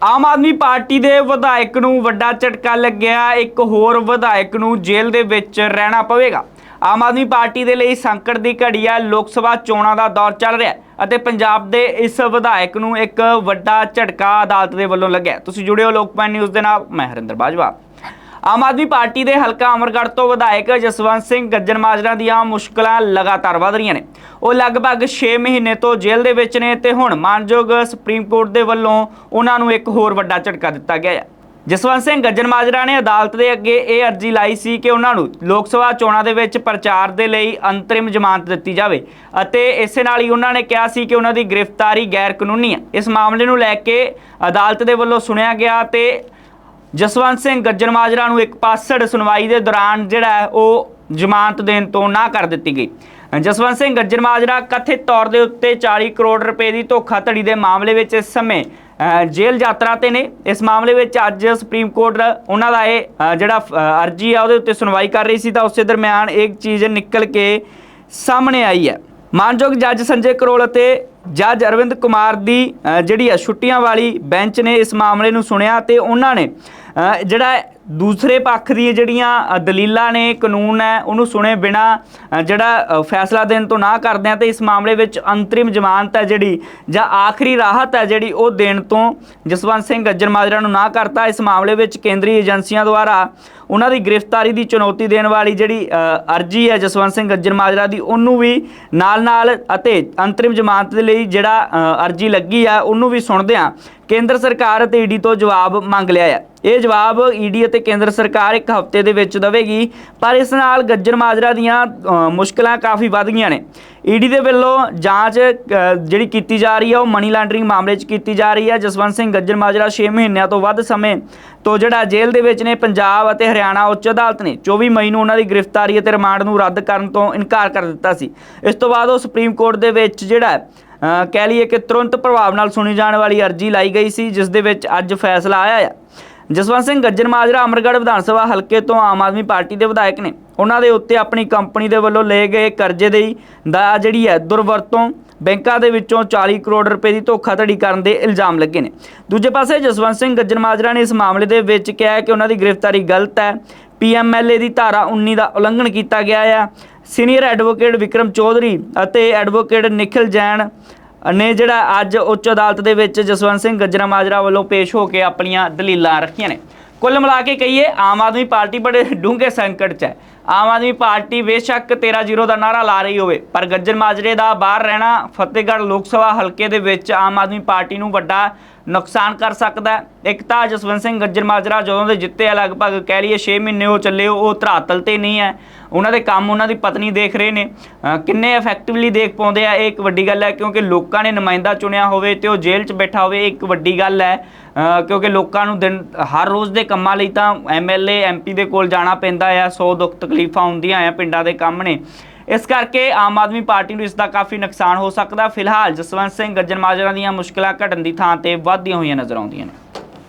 ਆਮ Aadmi party ਦੇ ਵਿਧਾਇਕ ਨੂੰ ਵੱਡਾ ਝਟਕਾ ਲੱਗਿਆ, ਇੱਕ ਹੋਰ ਵਿਧਾਇਕ ਨੂੰ ਜੇਲ੍ਹ ਦੇ ਵਿੱਚ ਰਹਿਣਾ ਪਵੇਗਾ। ਆਮ ਆਦਮੀ ਪਾਰਟੀ ਦੇ ਲਈ ਸੰਕਟ ਦੀ ਘੜੀ ਹੈ ਲੋਕ ਸਭਾ ਚੋਣਾਂ ਦਾ ਦੌਰ ਚੱਲ ਰਿਹਾ ਅਤੇ ਪੰਜਾਬ ਦੇ ਇਸ ਵਿਧਾਇਕ ਨੂੰ ਇੱਕ ਵੱਡਾ ਝਟਕਾ ਅਦਾਲਤ ਦੇ ਵੱਲੋਂ ਲੱਗਿਆ ਤੁਸੀਂ ਜੁੜਿਓ ਹੋ ਲੋਕਪਾਲ ਨਿਊਜ਼ ਦੇ ਨਾਲ, ਮੈਂ ਹਰਿੰਦਰ ਬਾਜਵਾ। ਆਮ ਆਦਮੀ ਪਾਰਟੀ ਦੇ ਹਲਕਾ ਅਮਰਗੜ੍ਹ ਤੋਂ ਵਿਧਾਇਕ ਜਸਵੰਤ ਸਿੰਘ ਗੱਜਣ ਮਾਜਰਾ ਦੀਆਂ ਮੁਸ਼ਕਲਾਂ ਲਗਾਤਾਰ ਵਧ ਰਹੀਆਂ ਨੇ। ਉਹ ਲਗਭਗ 6 ਮਹੀਨੇ ਤੋਂ ਜੇਲ੍ਹ ਦੇ ਵਿੱਚ ਨੇ ਤੇ ਹੁਣ ਮਾਨਯੋਗ ਸੁਪਰੀਮ ਕੋਰਟ ਦੇ ਵੱਲੋਂ ਉਹਨਾਂ ਨੂੰ ਇੱਕ ਹੋਰ ਵੱਡਾ ਝਟਕਾ ਦਿੱਤਾ ਗਿਆ ਹੈ। ਜਸਵੰਤ ਸਿੰਘ ਗੱਜਣ ਮਾਜਰਾ ਨੇ ਅਦਾਲਤ ਦੇ ਅੱਗੇ ਇਹ ਅਰਜ਼ੀ ਲਾਈ ਸੀ ਕਿ ਉਹਨਾਂ ਨੂੰ ਲੋਕ ਸਭਾ ਚੋਣਾਂ ਦੇ ਵਿੱਚ ਪ੍ਰਚਾਰ ਦੇ ਲਈ ਅੰਤਰਿਮ ਜ਼ਮਾਨਤ ਦਿੱਤੀ ਜਾਵੇ ਅਤੇ ਇਸੇ ਨਾਲ ਹੀ ਉਹਨਾਂ ਨੇ ਕਿਹਾ ਸੀ ਕਿ ਉਹਨਾਂ ਦੀ ਗ੍ਰਿਫਤਾਰੀ ਗੈਰ ਕਾਨੂੰਨੀ ਹੈ। ਇਸ ਮਾਮਲੇ ਨੂੰ ਲੈ ਕੇ ਅਦਾਲਤ ਦੇ ਵੱਲੋਂ ਸੁਣਿਆ ਗਿਆ ਤੇ ਜਸਵੰਤ ਸਿੰਘ ਗੱਜਣ ਮਾਜਰਾ ਨੂੰ ਇੱਕ ਪਾਸੜ ਸੁਣਵਾਈ ਦੇ ਦੌਰਾਨ ਜਿਹੜਾ ਉਹ ਜ਼ਮਾਨਤ ਦੇਣ ਤੋਂ ਨਾ ਕਰ ਦਿੱਤੀ ਗਈ। ਜਸਵੰਤ ਸਿੰਘ ਗੱਜਣ ਮਾਜਰਾ ਕਥਿਤ ਤੌਰ ਦੇ ਉੱਤੇ 40 ਕਰੋੜ ਰੁਪਏ ਦੀ ਧੋਖਾਧੜੀ ਦੇ ਮਾਮਲੇ ਵਿੱਚ ਇਸ ਸਮੇਂ ਜੇਲ੍ਹ ਯਾਤਰਾ ਤੇ ਨੇ। ਇਸ ਮਾਮਲੇ ਵਿੱਚ ਅੱਜ ਸੁਪਰੀਮ ਕੋਰਟ ਉਹਨਾਂ ਦਾ ਇਹ ਜਿਹੜਾ ਅਰਜੀ ਆ ਉਹਦੇ ਉੱਤੇ ਸੁਣਵਾਈ ਕਰ ਰਹੀ ਸੀ ਤਾਂ ਉਸੇ ਦਰਮਿਆਨ ਇੱਕ ਚੀਜ਼ ਨਿਕਲ ਕੇ ਸਾਹਮਣੇ ਆਈ ਹੈ। ਮਾਨਯੋਗ ਜੱਜ ਸੰਜੇ ਕਰੋਲ ਅਤੇ ਜੱਜ ਅਰਵਿੰਦ ਕੁਮਾਰ ਦੀ ਜਿਹੜੀ ਹੈ ਛੁੱਟੀਆਂ ਵਾਲੀ ਬੈਂਚ ਨੇ ਇਸ ਮਾਮਲੇ ਨੂੰ ਸੁਣਿਆ ਤੇ ਉਹਨਾਂ ਨੇ ਜਿਹੜਾ ਦੂਸਰੇ ਪੱਖ ਦੀਆਂ ਜਿਹੜੀਆਂ ਦਲੀਲਾਂ ਨੇ, ਕਾਨੂੰਨ ਹੈ, ਉਹਨੂੰ ਸੁਣੇ ਬਿਨਾ ਜਿਹੜਾ ਫੈਸਲਾ ਦੇਣ ਤੋਂ ਨਾ ਕਰਦੇ ਆ, ਤੇ ਇਸ ਮਾਮਲੇ ਵਿੱਚ ਅੰਤਰਿਮ ਜ਼ਮਾਨਤ ਹੈ ਜਿਹੜੀ, ਜਾਂ ਆਖਰੀ ਰਾਹਤ ਹੈ ਜਿਹੜੀ ਉਹ ਦੇਣ ਤੋਂ ਜਸਵੰਤ ਸਿੰਘ ਗੱਜਰ ਮਾਜਰਾ ਨੂੰ ਨਾ ਕਰਤਾ। ਇਸ ਮਾਮਲੇ ਵਿੱਚ ਕੇਂਦਰੀ ਏਜੰਸੀਆਂ ਦੁਆਰਾ ਉਹਨਾਂ ਦੀ ਗ੍ਰਿਫਤਾਰੀ ਦੀ ਚੁਣੌਤੀ ਦੇਣ ਵਾਲੀ ਜਿਹੜੀ ਅਰਜੀ ਹੈ ਜਸਵੰਤ ਸਿੰਘ ਗੱਜਰ ਮਾਜਰਾ ਦੀ, ਉਹਨੂੰ ਵੀ ਨਾਲ-ਨਾਲ ਅਤੇ ਅੰਤਰਿਮ ਜ਼ਮਾਨਤ ਦੇ ਲਈ ਜਿਹੜਾ ਅਰਜੀ ਲੱਗੀ ਆ, ਉਹਨੂੰ ਵੀ ਸੁਣਦੇ ਆ। ਕੇਂਦਰ ਸਰਕਾਰ ਅਤੇ ਈਡੀ ਤੋਂ ਜਵਾਬ ਮੰਗ ਲਿਆ ਹੈ ਇਹ ਜਵਾਬ ਈਡੀ ਅਤੇ ਕੇਂਦਰ ਸਰਕਾਰ ਇੱਕ ਹਫ਼ਤੇ ਦੇ ਵਿੱਚ ਦੇਵੇਗੀ ਪਰ ਇਸ ਨਾਲ ਗੱਜਰ ਮਾਜਰਾ ਦੀਆਂ ਅ, ਮੁਸ਼ਕਲਾਂ ਕਾਫੀ ਵੱਧ ਗਈਆਂ ਨੇ। ਈਡੀ ਦੇ ਵੱਲੋਂ ਜਾਂਚ ਜਿਹੜੀ ਕੀਤੀ ਜਾ ਰਹੀ ਹੈ ਉਹ ਮਨੀ ਲਾਂਡਰਿੰਗ ਮਾਮਲੇ 'ਚ ਕੀਤੀ ਜਾ ਰਹੀ ਹੈ ਜਸਵੰਤ ਸਿੰਘ ਗੱਜਰ ਮਾਜਰਾ 6 ਮਹੀਨਿਆਂ ਤੋਂ ਵੱਧ ਸਮੇਂ ਤੋਂ ਜਿਹੜਾ ਜੇਲ੍ਹ ਦੇ ਵਿੱਚ ਨੇ ਪੰਜਾਬ ਅਤੇ ਹਰਿਆਣਾ ਉੱਚ ਅਦਾਲਤ ਨੇ 24 ਮਈ ਨੂੰ ਉਹਨਾਂ ਦੀ ਗ੍ਰਿਫਤਾਰੀ ਅਤੇ ਰਿਮਾਂਡ ਨੂੰ ਰੱਦ ਕਰਨ ਤੋਂ ਇਨਕਾਰ ਕਰ ਦਿੱਤਾ ਸੀ। ਇਸ ਤੋਂ ਬਾਅਦ ਉਹ ਸੁਪਰੀਮ ਕੋਰਟ ਦੇ ਵਿੱਚ ਜਿਹੜਾ ਕਹਿ ਲਈਏ ਕਿ ਤੁਰੰਤ ਪ੍ਰਭਾਵ ਨਾਲ ਸੁਣੀ ਜਾਣ ਵਾਲੀ ਅਰਜੀ ਲਾਈ ਗਈ ਸੀ ਜਿਸ ਦੇ ਵਿੱਚ ਅੱਜ ਫੈਸਲਾ ਆਇਆ ਹੈ ਜਸਵੰਤ ਸਿੰਘ ਗੱਜਰ ਮਾਜਰਾ ਅਮਰਗੜ੍ਹ ਵਿਧਾਨ ਸਭਾ ਹਲਕੇ ਤੋਂ ਆਮ ਆਦਮੀ ਪਾਰਟੀ ਦੇ ਵਿਧਾਇਕ ਨੇ। ਉਹਨਾਂ ਦੇ ਉੱਤੇ ਆਪਣੀ ਕੰਪਨੀ ਦੇ ਵੱਲੋਂ ਲਏ ਗਏ ਕਰਜ਼ੇ ਦੀ ਦਾ ਜਿਹੜੀ ਹੈ ਦੁਰਵਰਤੋਂ ਬੈਂਕਾਂ ਦੇ ਵਿੱਚੋਂ 40 ਕਰੋੜ ਰੁਪਏ ਦੀ ਧੋਖਾਧੜੀ ਕਰਨ ਦੇ ਇਲਜ਼ਾਮ ਲੱਗੇ ਨੇ। ਦੂਜੇ ਪਾਸੇ ਜਸਵੰਤ ਸਿੰਘ ਗੱਜਰ ਮਾਜਰਾ ਨੇ ਇਸ ਮਾਮਲੇ ਦੇ ਵਿੱਚ ਕਿਹਾ ਹੈ ਕਿ ਉਹਨਾਂ ਦੀ ਗ੍ਰਿਫਤਾਰੀ ਗਲਤ ਹੈ। ਪੀਐਮਐਲਏ ਦੀ ਧਾਰਾ 19 ਦਾ ਉਲੰਘਣ ਕੀਤਾ ਗਿਆ ਹੈ ਸੀਨੀਅਰ ਐਡਵੋਕੇਟ ਵਿਕਰਮ ਚੌਧਰੀ ਅਤੇ ਐਡਵੋਕੇਟ ਨਿਖਿਲ ਜੈਨ ਨੇ ਜਿਹੜਾ ਅੱਜ ਉੱਚ ਅਦਾਲਤ ਦੇ ਵਿੱਚ ਜਸਵੰਤ ਸਿੰਘ ਗੱਜਰਾ ਮਾਜਰਾ ਵੱਲੋਂ ਪੇਸ਼ ਹੋ ਕੇ ਆਪਣੀਆਂ ਦਲੀਲਾਂ ਰੱਖੀਆਂ ਨੇ। ਕੁੱਲ ਮਿਲਾ ਕੇ ਕਹੀਏ, ਆਮ ਆਦਮੀ ਪਾਰਟੀ ਬੜੇ ਡੂੰਘੇ ਸੰਕਟ 'ਚ ਹੈ। ਆਮ ਆਦਮੀ ਪਾਰਟੀ ਬੇਸ਼ੱਕ 13-0 ਦਾ ਨਾਰਾ ਲਾ ਰਹੀ ਹੋਵੇ, ਪਰ ਗੱਜਰ ਮਾਜਰੇ ਦਾ ਬਾਹਰ ਰਹਿਣਾ ਫਤਿਹਗੜ੍ਹ ਲੋਕ ਸਭਾ ਹਲਕੇ ਦੇ ਵਿੱਚ ਆਮ ਆਦਮੀ ਪਾਰਟੀ ਨੂੰ ਵੱਡਾ ਨੁਕਸਾਨ ਕਰ ਸਕਦਾ ਹੈ। ਇੱਕ ਤਾਂ ਜਸਵੰਤ ਸਿੰਘ ਗੱਜਰ ਮਾਜਰਾ ਜਦੋਂ ਦੇ ਜਿੱਤੇ ਆ, ਲਗਭਗ ਕਹਿ ਲਈਏ 6 ਮਹੀਨੇ ਉਹ ਚੱਲੇ, ਉਹ ਧਰਾਤਲ ਤੇ ਨਹੀਂ ਹੈ। ਉਹਨਾਂ ਦੇ ਕੰਮ ਉਹਨਾਂ ਦੀ ਪਤਨੀ ਦੇਖ ਰਹੇ ਨੇ। ਕਿੰਨੇ ਇਫੈਕਟਿਵਲੀ ਦੇਖ ਪਾਉਂਦੇ ਆ, ਇਹ ਇੱਕ ਵੱਡੀ ਗੱਲ ਹੈ, ਕਿਉਂਕਿ ਲੋਕਾਂ ਨੇ ਨੁਮਾਇੰਦਾ ਚੁਣਿਆ ਹੋਵੇ ਤੇ ਉਹ ਜੇਲ੍ਹ 'ਚ ਬੈਠਾ ਹੋਵੇ, ਇਹ ਇੱਕ ਵੱਡੀ ਗੱਲ ਹੈ। ਕਿਉਂਕਿ ਲੋਕਾਂ ਨੂੰ ਦਿਨ, ਹਰ ਰੋਜ਼ ਦੇ ਕੰਮਾਂ ਲਈ ਤਾਂ ਐਮਐਲਏ ਐਮਪੀ ਦੇ ਕੋਲ ਜਾਣਾ ਪੈਂਦਾ ਆ, ਸੌ ਦੁੱਖ ਤਕਲੀਫਾਂ ਹੁੰਦੀਆਂ ਆ ਪਿੰਡਾਂ ਦੇ ਕੰਮ ਨੇ। ਇਸ ਕਰਕੇ ਆਮ ਆਦਮੀ ਪਾਰਟੀ ਨੂੰ ਇਸ ਦਾ ਕਾਫੀ ਨੁਕਸਾਨ ਹੋ ਸਕਦਾ। ਫਿਲਹਾਲ ਜਸਵੰਤ ਸਿੰਘ, ਗੱਜਣ ਮਾਜਰਾ ਦੀਆਂ ਮੁਸ਼ਕਲਾਂ ਘਟਣ ਦੀ ਥਾਂ ਤੇ ਵੱਧਦੀਆਂ ਹੋਈਆਂ ਨਜ਼ਰ ਆਉਂਦੀਆਂ ਨੇ।